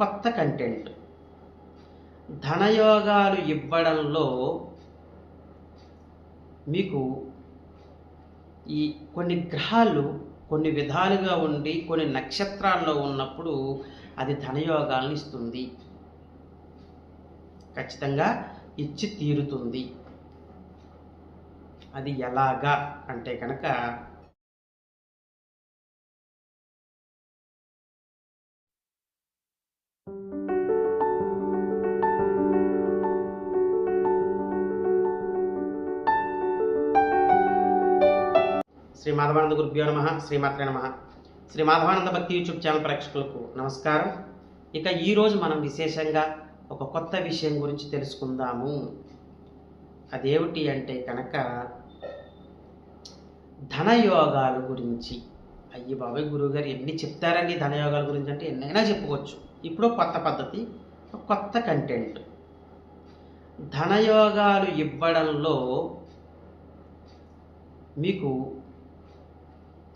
కొత్త కంటెంట్ ధనయోగాలు ఇవ్వడంలో మీకు ఈ కొన్ని గ్రహాలు కొన్ని విధాలుగా ఉండి కొన్ని నక్షత్రాల్లో ఉన్నప్పుడు అది ధనయోగాలను ఇస్తుంది. ఖచ్చితంగా ఇచ్చి తీరుతుంది అది ఎలాగా అంటే కనుక శ్రీ మాధవానంద గురుభ్యో నమ శ్రీమాత్రే నమ. శ్రీ మాధవానంద భక్తి యూట్యూబ్ ఛానల్ ప్రేక్షకులకు నమస్కారం. ఇక ఈరోజు మనం విశేషంగా ఒక కొత్త విషయం గురించి తెలుసుకుందాము. అదేమిటి అంటే కనుక ధనయోగాల గురించి. అయ్యి బాబాయ్ గురువుగారు ఎన్ని చెప్తారండి ధనయోగాల గురించి అంటే ఎన్నైనా చెప్పుకోవచ్చు. ఇప్పుడు కొత్త పద్ధతి ఒక కొత్త కంటెంట్ ధనయోగాలు ఇవ్వడంలో మీకు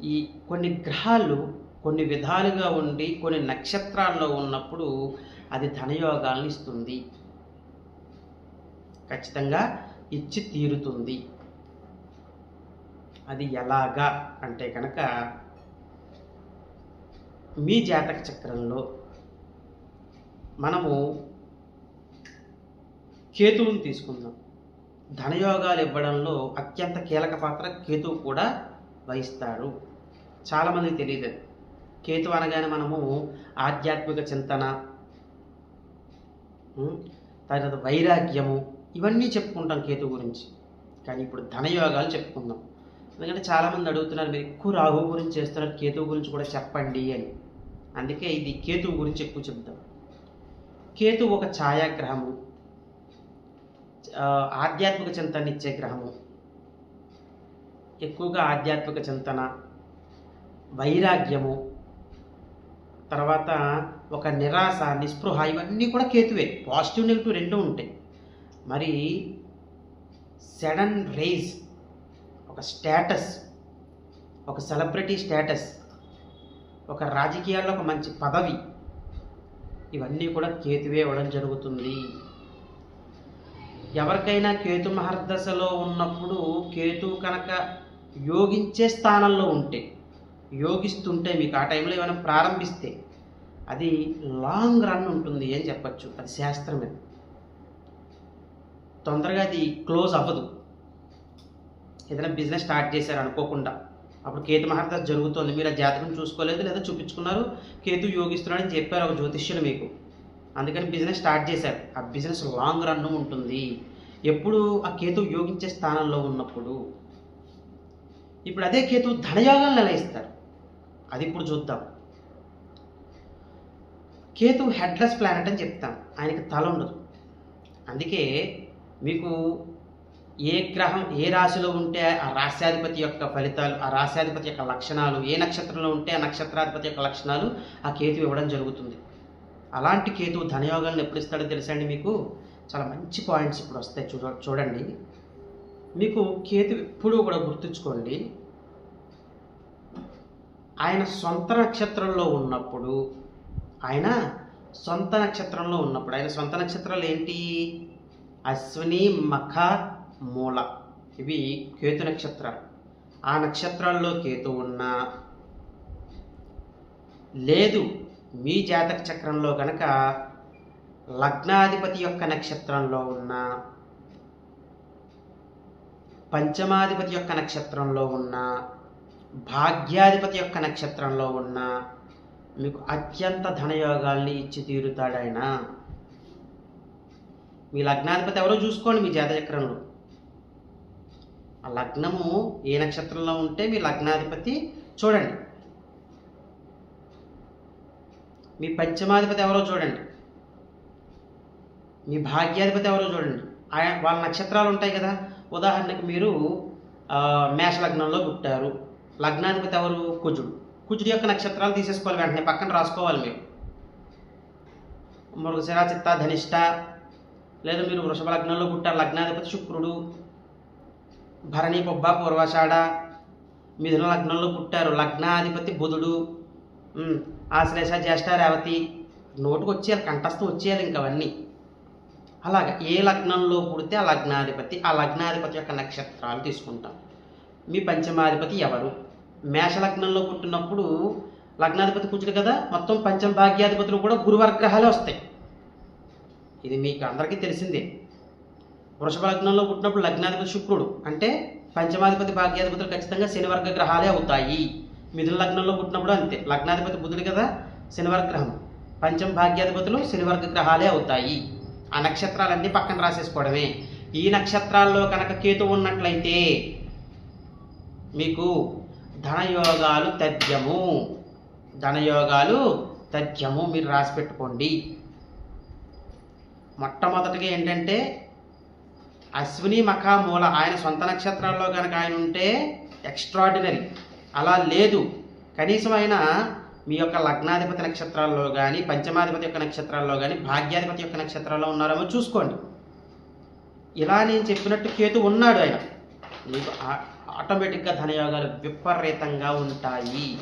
ఈ కొన్ని గ్రహాలు కొన్ని విధాలుగా ఉండి కొన్ని నక్షత్రాల్లో ఉన్నప్పుడు అది ధనయోగాలను ఇస్తుంది. ఖచ్చితంగా ఇచ్చి తీరుతుంది. అది ఎలాగా అంటే కనుక మీ జాతక చక్రంలో మనము కేతువుని తీసుకుందాం. ధనయోగాలు ఇవ్వడంలో అత్యంత కీలక పాత్ర కేతువు కూడా వహిస్తాడు. చాలామందికి తెలియదు. అది. కేతు అనగానే మనము ఆధ్యాత్మిక చింతన తర్వాత వైరాగ్యము ఇవన్నీ చెప్పుకుంటాం కేతు గురించి. కానీ ఇప్పుడు ధనయోగాలు చెప్పుకుందాం. ఎందుకంటే చాలామంది అడుగుతున్నారు మీరు ఎక్కువ రాహు గురించి చేస్తున్నారు కేతువు గురించి కూడా చెప్పండి అని. అందుకే ఇది కేతువు గురించి ఎక్కువ చెప్తాం. కేతు ఒక ఛాయాగ్రహము ఆధ్యాత్మిక చింతన ఇచ్చే గ్రహము. ఎక్కువగా ఆధ్యాత్మిక చింతన వైరాగ్యము తర్వాత ఒక నిరాశ నిస్పృహ ఇవన్నీ కూడా కేతువే. పాజిటివ్ నెగిటివ్ రెండూ ఉంటాయి. మరి సడన్ రేజ్ ఒక స్టేటస్ ఒక సెలబ్రిటీ స్టేటస్ ఒక రాజకీయాల్లో ఒక మంచి పదవి ఇవన్నీ కూడా కేతువే ఇవ్వడం జరుగుతుంది. ఎవరికైనా కేతు మహర్దశలో ఉన్నప్పుడు కేతు కనుక యోగించే స్థానంలో ఉంటే యోగిస్తుంటే మీకు ఆ టైంలో ఏమైనా ప్రారంభిస్తే అది లాంగ్ రన్ ఉంటుంది అని చెప్పచ్చు. అది శాస్త్రమే తొందరగా అది క్లోజ్ అవ్వదు. ఏదైనా బిజినెస్ స్టార్ట్ చేశారు అనుకోకుండా. అప్పుడు కేతు మహారాజ జరుగుతోంది. మీరు ఆ జాతకం చూసుకోలేదు లేదా చూపించుకున్నారు? కేతు యోగిస్తున్నాడని చెప్పారు ఒక జ్యోతిష్యులు మీకు. అందుకని బిజినెస్ స్టార్ట్ చేశారు. ఆ బిజినెస్ లాంగ్ రన్ ఉంటుంది. ఎప్పుడు ఆ కేతు యోగించే స్థానంలో ఉన్నప్పుడు ఇప్పుడు అదే కేతు ధనయోగాలను ఎలా అది ఇప్పుడు చూద్దాం. కేతు హెడ్లెస్ ప్లానెట్ అని చెప్తాం. ఆయనకి తల ఉండదు. అందుకే మీకు ఏ గ్రహం ఏ రాశిలో ఉంటే ఆ రాశ్యాధిపతి యొక్క ఫలితాలు ఆ రాశ్యాధిపతి యొక్క లక్షణాలు ఏ నక్షత్రంలో ఉంటే ఆ నక్షత్రాధిపతి యొక్క లక్షణాలు ఆ కేతు ఇవ్వడం జరుగుతుంది. అలాంటి కేతు ధనయోగాలను ఎప్పుడు ఇస్తాడో తెలుసా అండి మీకు? చాలా మంచి పాయింట్స్ ఇప్పుడు వస్తాయి. చూడ చూడండి. మీకు కేతు ఎప్పుడూ కూడా గుర్తుంచుకోండి. ఆయన సొంత నక్షత్రంలో ఉన్నప్పుడు ఆయన సొంత నక్షత్రంలో ఉన్నప్పుడు ఆయన సొంత నక్షత్రాలు ఏంటి? అశ్విని మఖ మూల. ఇవి కేతు నక్షత్రాలు. ఆ నక్షత్రాల్లో కేతు ఉన్నా లేదు మీ జాతక చక్రంలో కనుక లగ్నాధిపతి యొక్క నక్షత్రంలో ఉన్న పంచమాధిపతి యొక్క నక్షత్రంలో ఉన్న భాగ్యాధిపతి యొక్క నక్షత్రంలో ఉన్న మీకు అత్యంత ధనయోగాల్ని ఇచ్చి తీరుతాడాయన. మీ లగ్నాధిపతి ఎవరో చూసుకోండి మీ జాతచక్రంలో. ఆ లగ్నము ఏ నక్షత్రంలో ఉంటే మీ లగ్నాధిపతి చూడండి. మీ పంచమాధిపతి ఎవరో చూడండి. మీ భాగ్యాధిపతి ఎవరో చూడండి. ఆయన వాళ్ళ నక్షత్రాలు ఉంటాయి కదా. ఉదాహరణకి మీరు మేష లగ్నంలో పుట్టారు. లగ్నాధిపతి ఎవరు? కుజుడు. కుజుడు యొక్క నక్షత్రాలు తీసేసుకోవాలి వెంటనే పక్కన రాసుకోవాలి మీరు. మృగశిర చిత్త ధనిష్ట లేదా మీరు వృషభ లగ్నంలో పుట్టారు లగ్నాధిపతి శుక్రుడు భరణి పొబ్బ పూర్వాషాఢ మిథున లగ్నంలో పుట్టారు లగ్నాధిపతి బుధుడు ఆశ్లేష జ్యేష్ఠ రేవతి నోటుకు వచ్చేయాలి కంఠస్థం వచ్చేయాలి ఇంకవన్నీ అలాగ ఏ లగ్నంలో పుడితే ఆ లగ్నాధిపతి ఆ లగ్నాధిపతి యొక్క నక్షత్రాలు తీసుకుంటాం. మీ పంచమాధిపతి ఎవరు? మేష లగ్నంలో పుట్టినప్పుడు లగ్నాధిపతి కూర్చుడు కదా మొత్తం పంచమ భాగ్యాధిపతులు కూడా గురువర్గ్రహాలే వస్తాయి. ఇది మీకు అందరికీ తెలిసిందే. వృషభ లగ్నంలో పుట్టినప్పుడు లగ్నాధిపతి శుక్రుడు అంటే పంచమాధిపతి భాగ్యాధిపతులు ఖచ్చితంగా శనివర్గ గ్రహాలే అవుతాయి. మిథున లగ్నంలో పుట్టినప్పుడు అంతే. లగ్నాధిపతి బుధుడు కదా శనివర్గ్రహం. పంచమ భాగ్యాధిపతులు శనివర్గ గ్రహాలే అవుతాయి. ఆ నక్షత్రాలన్నీ పక్కన రాసేసుకోవడమే. ఈ నక్షత్రాల్లో కనుక కేతు ఉన్నట్లయితే మీకు ధనయోగాలు తథ్యము. ధనయోగాలు తథ్యము మీరు రాసి పెట్టుకోండి మొట్టమొదటిగా ఏంటంటే అశ్విని మఖ మూల ఆయన సొంత నక్షత్రాల్లో కనుక ఆయన ఉంటే ఎక్స్ట్రాడినరీ అలా లేదు. కనీసం ఆయన మీ యొక్క లగ్నాధిపతి నక్షత్రాల్లో కానీ పంచమాధిపతి యొక్క నక్షత్రాల్లో కానీ భాగ్యాధిపతి యొక్క నక్షత్రాల్లో ఉన్నారేమో చూసుకోండి. ఇలా నేను చెప్పినట్టు కేతు ఉన్నాడు ఆయన. మీకు ఆ- ఆటోమేటిక్గా ధనయోగాలు విపరీతంగా ఉంటాయి.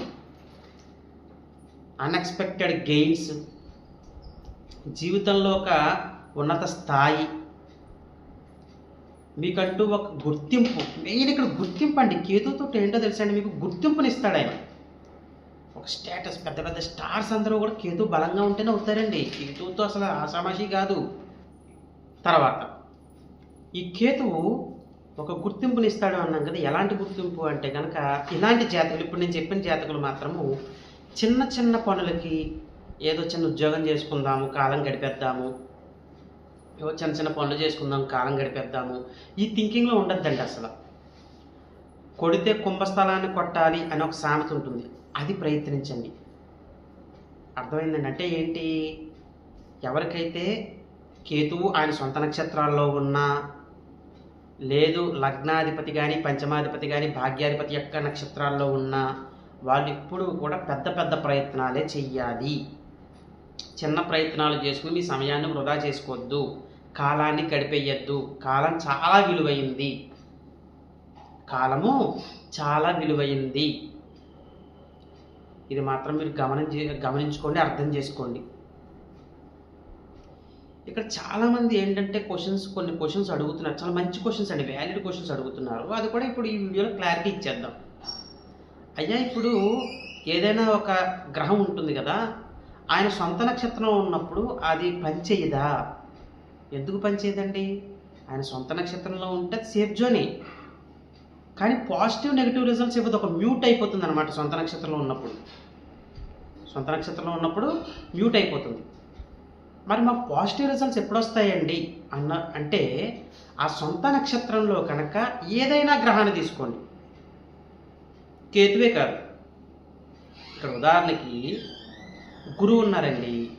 అన్ఎక్స్పెక్టెడ్ గెయిన్స్ జీవితంలో ఒక ఉన్నత స్థాయి. మీకంటూ ఒక గుర్తింపు. మెయిన్ ఇక్కడ గుర్తింపు అండి. కేతుతో ఏంటో తెలుసండి? మీకు గుర్తింపునిస్తాడు ఆయన. ఒక స్టేటస్ పెద్ద పెద్ద స్టార్స్ అందరూ కూడా కేతు బలంగా ఉంటేనే అవుతారండి కేతువుతో అసలు ఆసామాషి కాదు. తర్వాత ఈ కేతువు ఒక గుర్తింపునిస్తాడు అన్నాం కదా ఎలాంటి గుర్తింపు అంటే కనుక ఇలాంటి జాతకులు ఇప్పుడు నేను చెప్పిన జాతకులు మాత్రము చిన్న చిన్న పనులకి ఏదో చిన్న ఉద్యోగం చేసుకుందాము కాలం గడిపేద్దాము. ఏవో చిన్న చిన్న పనులు చేసుకుందాం కాలం గడిపేద్దాము. ఈ థింకింగ్లో ఉండద్దండి అసలు. కొడితే కుంభస్థలాన్ని కొట్టాలి అని ఒక సామెత ఉంటుంది. అది ప్రయత్నించండి. అర్థమైందండి అంటే ఏంటి? ఎవరికైతే కేతువు ఆయన సొంత నక్షత్రాల్లో ఉన్నా లేదు లగ్నాధిపతి కానీ పంచమాధిపతి కానీ భాగ్యాధిపతి యొక్క నక్షత్రాల్లో ఉన్నా వాళ్ళు ఇప్పుడు కూడా పెద్ద పెద్ద ప్రయత్నాలే చెయ్యాలి. చిన్న ప్రయత్నాలు చేసుకుని మీ సమయాన్ని వృధా చేసుకోవద్దు కాలాన్ని గడిపేయద్దు. కాలం చాలా విలువైంది. కాలము చాలా విలువైంది. ఇది మాత్రం మీరు గమనించి గమనించుకోండి అర్థం చేసుకోండి. ఇక్కడ చాలామంది ఏంటంటే క్వశ్చన్స్ కొన్ని క్వశ్చన్స్ అడుగుతున్నారు. చాలా మంచి క్వశ్చన్స్ అండి వ్యాలిడ్ క్వశ్చన్స్ అడుగుతున్నారు. అది కూడా ఇప్పుడు ఈ వీడియోలో క్లారిటీ ఇచ్చేద్దాం. అయ్యా ఇప్పుడు ఏదైనా ఒక గ్రహం ఉంటుంది కదా ఆయన సొంత నక్షత్రం ఉన్నప్పుడు అది పనిచేయదా ఎందుకు పనిచేయదండి ఆయన సొంత నక్షత్రంలో ఉంటే సేఫ్ జోనే కానీ పాజిటివ్ నెగిటివ్ రిజల్ట్స్ ఇవ్వదు. ఒక మ్యూట్ అయిపోతుంది అనమాట సొంత నక్షత్రంలో ఉన్నప్పుడు. సొంత నక్షత్రంలో ఉన్నప్పుడు మ్యూట్ అయిపోతుంది. మరి మాకు పాజిటివ్ రిజల్ట్స్ ఎప్పుడు వస్తాయండి అన్న అంటే ఆ సొంత నక్షత్రంలో కనుక ఏదైనా గ్రహాన్ని తీసుకోండి. కేతువే కాదు. ఇక్కడ ఉదాహరణకి గురువు ఉన్నారండి.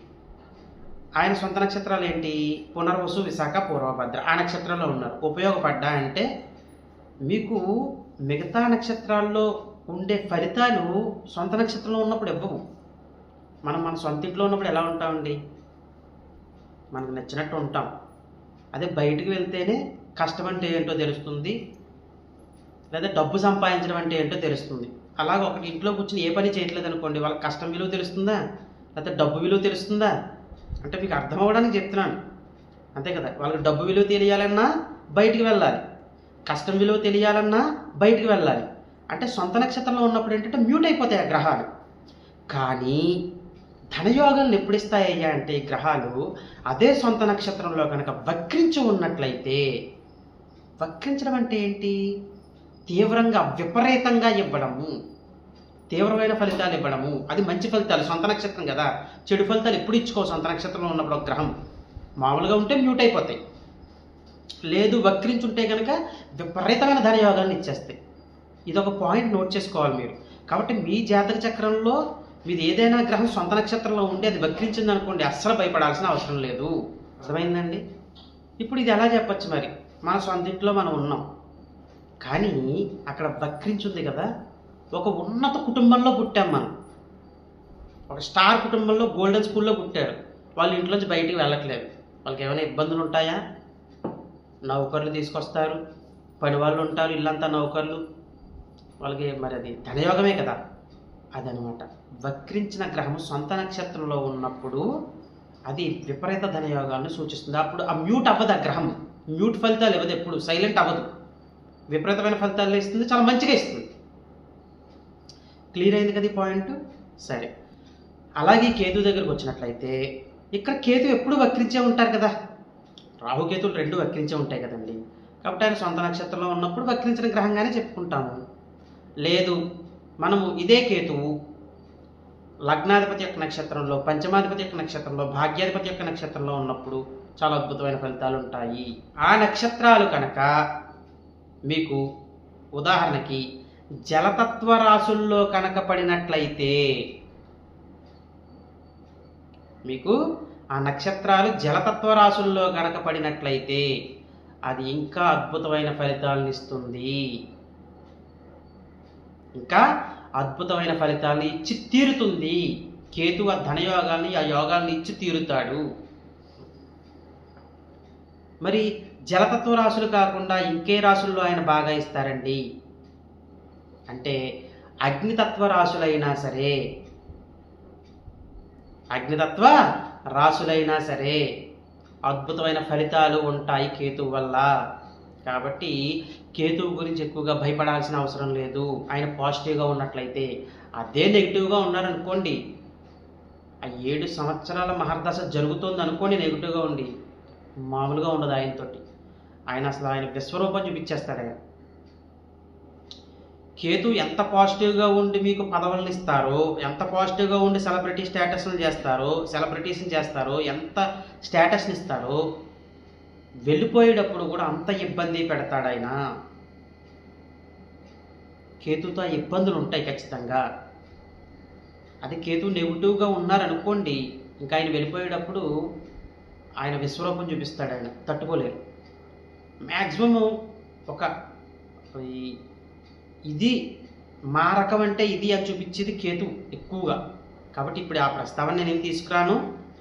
ఆయన సొంత నక్షత్రాలు ఏంటి? పునర్వసు విశాఖ పూర్వభద్ర ఆ నక్షత్రంలో ఉన్నారు. ఉపయోగపడ్డా అంటే మీకు మిగతా నక్షత్రాల్లో ఉండే ఫలితాలు సొంత నక్షత్రంలో ఉన్నప్పుడు ఇవ్వవు. మనం మన సొంత ఇంట్లో ఉన్నప్పుడు ఎలా ఉంటామండి? మనకు నచ్చినట్టు ఉంటాం. అదే బయటికి వెళ్తేనే కష్టం అంటే ఏంటో తెలుస్తుంది. లేదా డబ్బు సంపాదించడం అంటే ఏంటో తెలుస్తుంది. అలాగ ఒకటి ఇంట్లో కూర్చుని ఏ పని చేయట్లేదు అనుకోండి వాళ్ళకి కష్టం విలువ తెలుస్తుందా? లేకపోతే డబ్బు విలువ తెలుస్తుందా? అంటే మీకు అర్థం అవ్వడానికి చెప్తున్నాను. అంతే కదా వాళ్ళకి డబ్బు విలువ తెలియాలన్నా బయటికి వెళ్ళాలి. కష్టం విలువ తెలియాలన్నా బయటికి వెళ్ళాలి. అంటే సొంత నక్షత్రంలో ఉన్నప్పుడు ఏంటంటే మ్యూట్ అయిపోతాయి ఆ గ్రహాలు. కానీ ధనయోగాలను ఎప్పుడు ఇస్తాయ్యా అంటే ఈ గ్రహాలు అదే సొంత నక్షత్రంలో కనుక వక్రించి ఉన్నట్లయితే వక్రించడం అంటే ఏంటి? తీవ్రంగా విపరీతంగా ఇవ్వడము. తీవ్రమైన ఫలితాలు ఇవ్వడము. అది మంచి ఫలితాలు. సొంత నక్షత్రం కదా. చెడు ఫలితాలు ఎప్పుడు ఇచ్చుకో సొంత నక్షత్రంలో ఉన్నప్పుడు ఒక గ్రహం. మామూలుగా ఉంటే మ్యూట్ అయిపోతాయి. లేదు వక్రించుంటే కనుక విపరీతమైన ధనయోగాలను ఇచ్చేస్తాయి. ఇది ఒక పాయింట్ నోట్ చేసుకోవాలి మీరు. కాబట్టి మీ జాతక చక్రంలో మీది ఏదైనా గ్రహం సొంత నక్షత్రంలో ఉండి అది వక్రించింది అనుకోండి అస్సలు భయపడాల్సిన అవసరం లేదు. అర్థమైందండి? ఇప్పుడు ఇది ఎలా చెప్పచ్చు మరి? మన సొంత ఇంట్లో మనం ఉన్నాం. కానీ అక్కడ వక్రించుంది కదా. ఒక ఉన్నత కుటుంబంలో పుట్టాం మనం. ఒక స్టార్ కుటుంబంలో గోల్డెన్ స్కూల్లో పుట్టారు. వాళ్ళు ఇంట్లోంచి బయటికి వెళ్ళట్లేదు. వాళ్ళకి ఏమైనా ఇబ్బందులు ఉంటాయా నౌకర్లు తీసుకొస్తారు. పని వాళ్ళు ఉంటారు ఇల్లంతా నౌకర్లు. వాళ్ళకి మరి అది ధనయోగమే కదా. అదనమాట. వక్రించిన గ్రహం సొంత నక్షత్రంలో ఉన్నప్పుడు అది విపరీత ధనయోగాన్ని సూచిస్తుంది. అప్పుడు ఆ మ్యూట్ అవ్వదు ఆ గ్రహం. మ్యూట్ ఫలితాలు ఇవ్వదు ఎప్పుడు. సైలెంట్ అవ్వదు. విపరీతమైన ఫలితాలు ఇస్తుంది. చాలా మంచిగా ఇస్తుంది. క్లియర్ అయింది కదా ఈ పాయింట్? సరే. అలాగే కేతు దగ్గరకు వచ్చినట్లయితే ఇక్కడ కేతు ఎప్పుడు వక్రించే ఉంటారు కదా. రాహుకేతులు రెండు వక్రించి ఉంటాయి కదండి. కాబట్టి ఆయన సొంత నక్షత్రంలో ఉన్నప్పుడు వక్రించిన గ్రహంగానే చెప్పుకుంటాము. లేదు మనము ఇదే కేతువు. లగ్నాధిపతి యొక్క నక్షత్రంలో పంచమాధిపతి యొక్క నక్షత్రంలో భాగ్యాధిపతి యొక్క నక్షత్రంలో ఉన్నప్పుడు చాలా అద్భుతమైన ఫలితాలు ఉంటాయి. ఆ నక్షత్రాలు కనుక మీకు ఉదాహరణకి జలతత్వ రాసుల్లో కనుక పడినట్లయితే మీకు ఆ నక్షత్రాలు జలతత్వ రాశుల్లో కనుక పడినట్లయితే అది ఇంకా అద్భుతమైన ఫలితాలను ఇస్తుంది. ఇంకా అద్భుతమైన ఫలితాలను ఇచ్చి తీరుతుంది. కేతు ఆ ధనయోగాల్ని ఆ యోగాల్ని ఇచ్చి తీరుతాడు. మరి జలతత్వ రాశులు కాకుండా ఇంకే రాశుల్లో ఆయన బాగా ఇస్తారండి. అంటే అగ్నితత్వ రాశులైనా సరే అగ్నితత్వ రాశులైనా సరే అద్భుతమైన ఫలితాలు ఉంటాయి కేతువు వల్ల. కాబట్టి కేతువు గురించి ఎక్కువగా భయపడాల్సిన అవసరం లేదు. ఆయన పాజిటివ్గా ఉన్నట్లయితే అదే నెగిటివ్గా ఉన్నారనుకోండి ఆ ఏడు సంవత్సరాల మహర్దశ జరుగుతుంది అనుకోండి నెగిటివ్గా ఉండి మామూలుగా ఉండదు ఆయనతోటి. ఆయన అసలు ఆయన విశ్వరూపం చూపించేస్తాడు ఆయన. కేతు ఎంత పాజిటివ్గా ఉండి మీకు పదవులను ఇస్తారో ఎంత పాజిటివ్గా ఉండి సెలబ్రిటీ స్టేటస్ని చేస్తారో సెలబ్రిటీస్ని చేస్తారో ఎంత స్టేటస్ని ఇస్తారో వెళ్ళిపోయేటప్పుడు కూడా అంత ఇబ్బంది పెడతాడు ఆయన. కేతుతో ఇబ్బందులు ఉంటాయి ఖచ్చితంగా. అది కేతు నెగిటివ్గా ఉన్నారనుకోండి ఇంకా ఆయన వెళ్ళిపోయేటప్పుడు ఆయన విశ్వరూపం చూపిస్తాడు ఆయన తట్టుకోలేరు. మ్యాక్సిమము ఒక ఈ- ఇది మా రకం అంటే ఇది అని చూపించేది కేతు ఎక్కువగా. కాబట్టి ఇప్పుడు ఆ ప్రస్తావన నేను తీసుకురాను?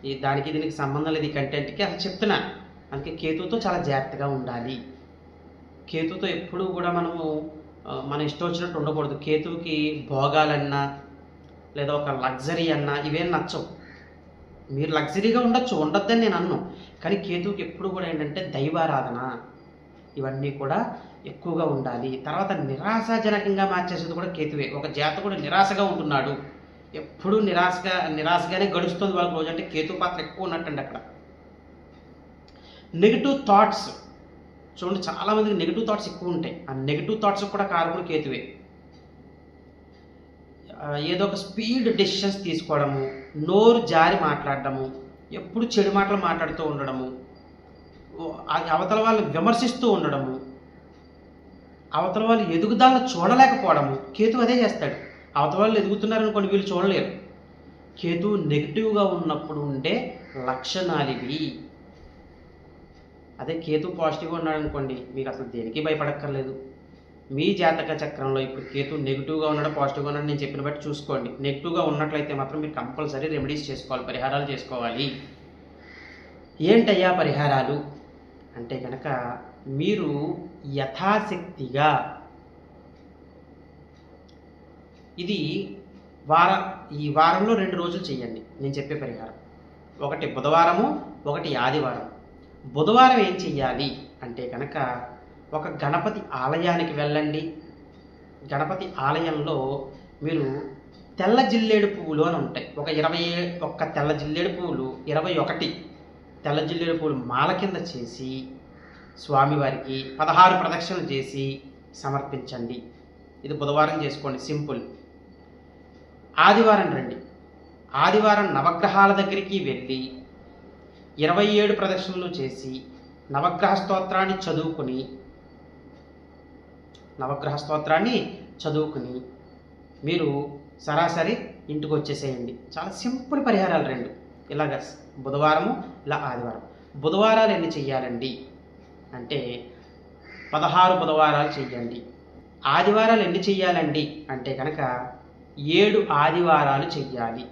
ఈ దానికి దీనికి సంబంధం లేదు ఈ కంటెంట్కి అసలు చెప్తున్నాను అందుకే కేతుతో చాలా జాగ్రత్తగా ఉండాలి. కేతుతో ఎప్పుడూ కూడా మనము మన ఇష్టం వచ్చినట్టు ఉండకూడదు. కేతువుకి భోగాలన్నా లేదా ఒక లగ్జరీ అన్నా ఇవేం నచ్చవు. మీరు లగ్జరీగా ఉండొచ్చు ఉండొద్దని నేను అన్ను. కానీ కేతువుకి ఎప్పుడు కూడా ఏంటంటే దైవారాధన. ఇవన్నీ కూడా ఎక్కువగా ఉండాలి. తర్వాత నిరాశాజనకంగా మార్చేసేది కూడా కేతువే. ఒక జాతకుడు నిరాశగా ఉంటున్నాడు. ఎప్పుడూ నిరాశగా నిరాశగానే గడుస్తుంది వాళ్ళకి రోజు. అంటే కేతు పాత్ర ఎక్కువ ఉన్నట్టండి అక్కడ. నెగిటివ్ థాట్స్ చూడండి చాలా మందికి నెగిటివ్ థాట్స్ ఎక్కువ ఉంటాయి. ఆ నెగిటివ్ థాట్స్ కూడా కారకుడు కేతువే. ఏదో ఒక స్పీడ్ డెసిషన్స్ తీసుకోవడము నోరు జారి మాట్లాడడము ఎప్పుడు చెడు మాటలు మాట్లాడుతూ ఉండడము అవతల వాళ్ళు విమర్శిస్తూ ఉండడము అవతల వాళ్ళు ఎదుగుదలను చూడలేకపోవడము. కేతు అదే చేస్తాడు. అవతల వాళ్ళు ఎదుగుతున్నారనుకోండి వీళ్ళు చూడలేరు. కేతు నెగిటివ్గా ఉన్నప్పుడు ఉండే లక్షణాలు ఇవి అదే కేతు పాజిటివ్గా ఉన్నాడు అనుకోండి మీకు అసలు దేనికి భయపడక్కర్లేదు. మీ జాతక చక్రంలో ఇప్పుడు కేతు నెగిటివ్గా ఉన్నాడు పాజిటివ్గా ఉన్నాడు నేను చెప్పిన బట్టి చూసుకోండి. నెగిటివ్గా ఉన్నట్లయితే మాత్రం మీరు కంపల్సరీ రెమెడీస్ చేసుకోవాలి పరిహారాలు చేసుకోవాలి. ఏంటయ్యా పరిహారాలు? అంటే కనుక మీరు యథాశక్తిగా. ఇది వార ఈ వారంలో రెండు రోజులు చేయండి నేను చెప్పే పరిహారం. ఒకటి బుధవారము ఒకటి ఆదివారం. బుధవారం ఏం చెయ్యాలి అంటే కనుక ఒక గణపతి ఆలయానికి వెళ్ళండి. గణపతి ఆలయంలో మీరు తెల్ల జిల్లేడు పువ్వులు అని ఉంటాయి. ఒక ఇరవై ఒక్క తెల్ల జిల్లేడు పువ్వులు ఇరవై ఒకటి తెల్ల జిల్లేడు పువ్వులు మాల కింద చేసి స్వామివారికి పదహారు ప్రదక్షిణలు చేసి సమర్పించండి. ఇది బుధవారం చేసుకోండి. సింపుల్. ఆదివారం రండి. ఆదివారం నవగ్రహాల దగ్గరికి వెళ్ళి ఇరవై ఏడు ప్రదక్షిణలు చేసి నవగ్రహ స్తోత్రాన్ని చదువుకుని నవగ్రహ స్తోత్రాన్ని చదువుకుని మీరు సరాసరి ఇంటికి వచ్చేసేయండి. చాలా సింపుల్ పరిహారాలు రెండు. ఇలాగ బుధవారము ఇలా ఆదివారం. బుధవారాలు ఎన్ని చెయ్యాలండి? అంటే పదహారు బుధవారాలు చెయ్యండి. ఆదివారాలు ఎన్ని చెయ్యాలండి? అంటే కనుక ఏడు ఆదివారాలు చెయ్యాలి.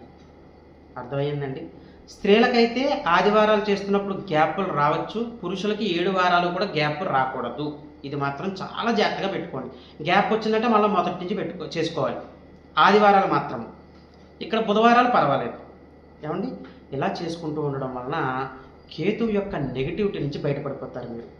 అర్థమైందండి? స్త్రీలకైతే ఆదివారాలు చేస్తున్నప్పుడు గ్యాప్లు రావచ్చు. పురుషులకి ఏడు వారాలు కూడా గ్యాప్ రాకూడదు. ఇది మాత్రం చాలా జాగ్రత్తగా పెట్టుకోండి. గ్యాప్ వచ్చిందంటే మళ్ళీ మొదటి నుంచి పెట్టుకో చేసుకోవాలి. ఆదివారాలు మాత్రం. ఇక్కడ బుధవారాలు పర్వాలేదు. ఏమండి? ఇలా చేసుకుంటూ ఉండడం వలన కేతు యొక్క నెగిటివిటీ నుంచి బయటపడిపోతారు మీరు.